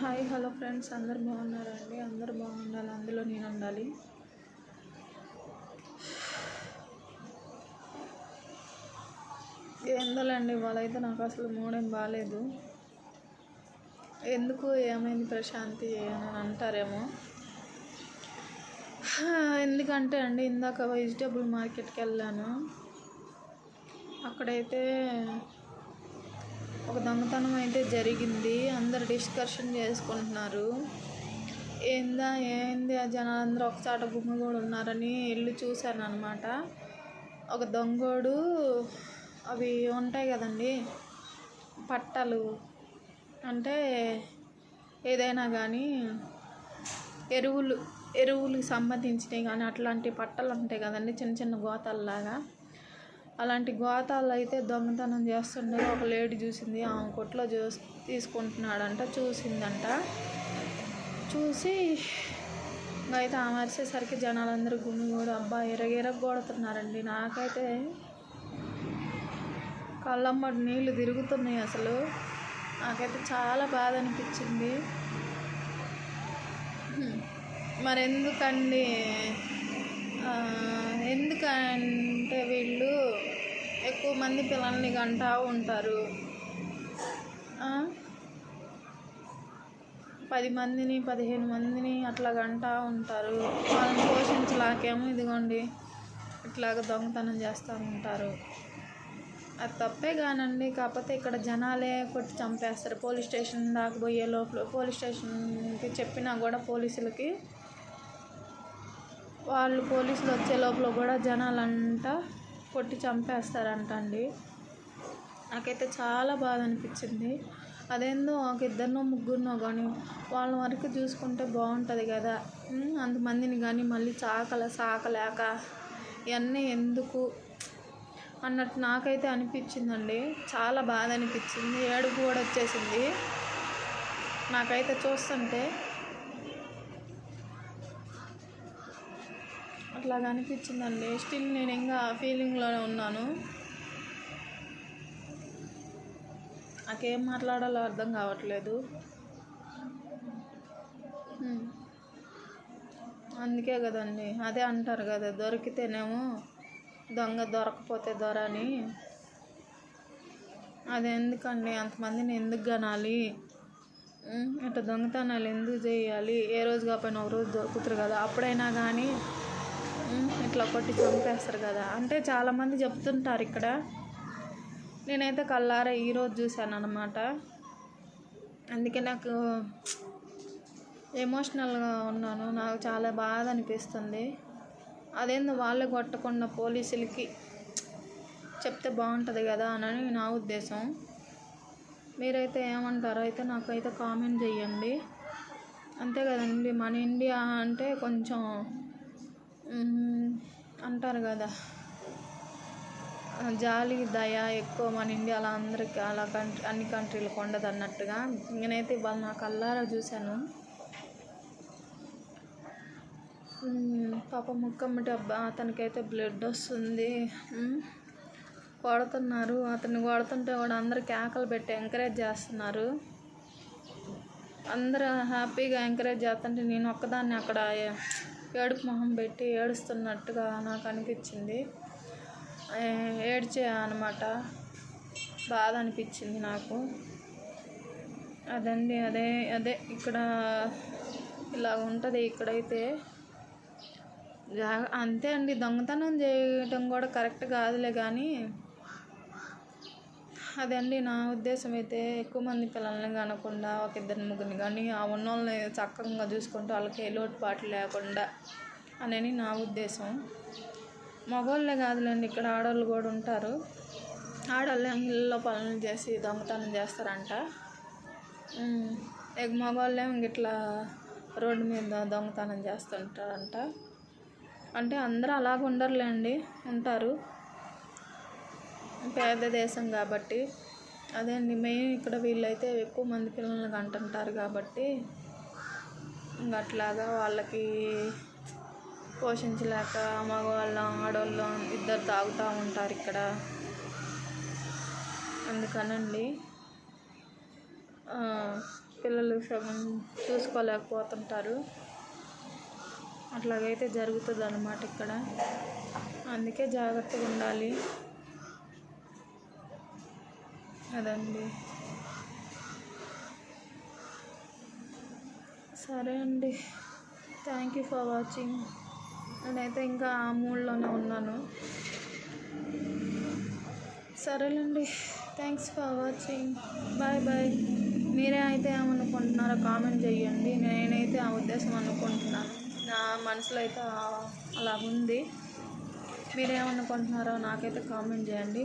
Hi hello friends. అందరు బాగున్నారండి? అందరు బాగుండాలి? అందులో నేను ఉండాలి. ఏందోలండి వాళ్ళైతే నాకు అసలు మూడేం బాగాలేదు ఎందుకు ఏమైంది ప్రశాంతి అని అంటారేమో. ఎందుకంటే అండి ఇందాక వెజిటేబుల్ మార్కెట్కి వెళ్ళాను. అక్కడైతే ఒక దొంగతనం అయితే జరిగింది. అందరు డిస్కషన్ చేసుకుంటున్నారు. ఏందా ఏంది? ఆ జనాలందరూ ఒకచాట గుమ్మి కూడా ఉన్నారని వెళ్ళి చూశాను అనమాట ఒక దొంగోడు అవి ఉంటాయి కదండి పట్టలు. అంటే ఏదైనా కానీ ఎరువులు ఎరువులకు సంబంధించినవి కానీ అట్లాంటి పట్టలు ఉంటాయి కదండి చిన్న చిన్న గోతల్లాగా. అలాంటి గోతాలు అయితే దొంగతనం చేస్తుండగా ఒక లేడీ చూసింది ఆమె కొట్లో చూసి తీసుకుంటున్నాడంట చూసిందంట. చూసి అయితే ఆమె అరిసేసరికి జనాలందరూ గుమ్మి కూడా అబ్బా ఎరగ కొడుతున్నారండి నాకైతే కళ్ళమ్మటి నీళ్ళు తిరుగుతున్నాయి అసలు. నాకైతే చాలా బాధ అనిపించింది. మరెందుకండి? ఎందుకంటే వీళ్ళు ఎక్కువ మంది పిల్లల్ని కంటా ఉంటారు. పది మందిని పదిహేను మందిని అట్లా కంటా ఉంటారు. వాళ్ళని పోషించలాకేమో ఇదిగోండి ఇట్లాగ దొంగతనం చేస్తూ ఉంటారు. అది తప్పే కానండి కాకపోతే ఇక్కడ జనాలే కొట్టి చంపేస్తారు. పోలీస్ స్టేషన్ దాకా పోయే లోపల పోలీస్ స్టేషన్కి చెప్పినా కూడా పోలీసులకి వాళ్ళు పోలీసులు వచ్చే లోపల కూడా జనాలంతా కొట్టి చంపేస్తారంట అండి నాకైతే చాలా బాధ అనిపించింది. అదేందో ఒక ఇద్దరినో ముగ్గురినో కానీ వాళ్ళ వరకు చూసుకుంటే బాగుంటుంది కదా. అంతమందిని కానీ మళ్ళీ చాకల సాకలేక ఇవన్నీ ఎందుకు అన్నట్టు నాకైతే అనిపించిందండి. చాలా బాధ అనిపించింది. ఏడుపు కూడా వచ్చేసింది. నాకైతే చూస్తుంటే అట్లాగా అనిపించిందండి. స్టిల్ నేను ఇంకా ఫీలింగ్లోనే ఉన్నాను. నాకేం మాట్లాడాలో అర్థం కావట్లేదు. అందుకే కదండి. అదే అంటారు కదా దొరికితేనేమో దొంగ దొరకపోతే దొర అని అది ఎందుకండి? అంతమందిని ఎందుకు కనాలి ఇట్లా దొంగతనాలు ఎందుకు చేయాలి? ఏ రోజు కాకపోయినా ఒక రోజు దొరుకుతారు కదా. అప్పుడైనా కానీ ఇట్లా కొట్టి చంపేస్తారు కదా. అంటే చాలామంది చెప్తుంటారు ఇక్కడ. నేనైతే కల్లార ఈరోజు చూశాను అనమాట అందుకే నాకు ఎమోషనల్గా ఉన్నాను. నాకు చాలా బాధ అనిపిస్తుంది. అదేందో వాళ్ళే కొట్టకుండా పోలీసులకి చెప్తే బాగుంటుంది కదా అని నా ఉద్దేశం. మీరైతే ఏమంటారో అయితే నాకైతే కామెంట్ చేయండి. అంతే కదండి. మన ఇండియా అంటే కొంచెం అంటారు కదా. జాలి దయ ఎక్కువ మన ఇండియాలో అందరికి అలా కంట్రీ అన్ని కంట్రీలకు ఉండదు అన్నట్టుగా. నేనైతే ఇవాళ నా కల్లారా చూశాను. పాప ముక్కమ్మటి అబ్బా అతనికైతే బ్లడ్ వస్తుంది. కొడుతున్నారు అతన్ని కొడుతుంటే కూడా అందరు కేకలు పెట్టి ఎంకరేజ్ చేస్తున్నారు. అందరూ హ్యాపీగా ఎంకరేజ్ చేస్తుంటే నేను ఒక్కదాన్ని అక్కడ ఏడుపు మొహం పెట్టి ఏడుస్తున్నట్టుగా నాకు అనిపించింది. ఏ- అనమాట బాధ అనిపించింది నాకు. అదండి అదే అదే ఇక్కడ ఇలా ఉంటుంది ఇక్కడైతే. అంతే అండి. దొంగతనం చేయటం కూడా కరెక్ట్ కాదులే కానీ అదండి నా ఉద్దేశం అయితే ఎక్కువ మంది పిల్లల్ని కనకుండా ఒక ఇద్దరు ముగ్గురిని కానీ ఆ ఉన్నోళ్ళని చక్కగా చూసుకుంటూ వాళ్ళకి ఏ లోటుపాటు లేకుండా అనేది నా ఉద్దేశం. మగవాళ్ళే కాదులేండి ఇక్కడ ఆడవాళ్ళు కూడా ఉంటారు. ఆడవాళ్ళే ఇళ్ళలో పనులు చేసి దొంగతనం చేస్తారంట. ఇక మగవాళ్ళే ఇట్లా రోడ్డు మీద దొంగతనం చేస్తుంటారంట. అంటే అందరూ అలాగ ఉండరులేండి ఉంటారు. పేద దేశం కాబట్టి. అదే అండి మెయిన్ ఇక్కడ వీళ్ళైతే ఎక్కువ మంది పిల్లల్ని కంటుంటారు కాబట్టి ఇంక అట్లాగా వాళ్ళకి పోషించలేక మగవాళ్ళం ఆడవాళ్ళం ఇద్దరు తాగుతూ ఉంటారు ఇక్కడ. అందుకనండి పిల్లలు సగం చూసుకోలేకపోతుంటారు. అట్లాగైతే జరుగుతుంది అన్నమాట ఇక్కడ. అందుకే జాగ్రత్తగా ఉండాలి. అదండి. సరే అండి. Thank you for watching. నేనైతే ఇంకా ఆ మూడ్లోనే ఉన్నాను. సరేలేండి. Thanks for watching. Bye bye. మీరే అయితే ఏమనుకుంటున్నారో కామెంట్ చేయండి. నేనైతే ఆ ఉద్దేశం అనుకుంటున్నాను. నా మనసులో అయితే అలా ఉంది. మీరేమనుకుంటున్నారో నాకైతే కామెంట్ చేయండి.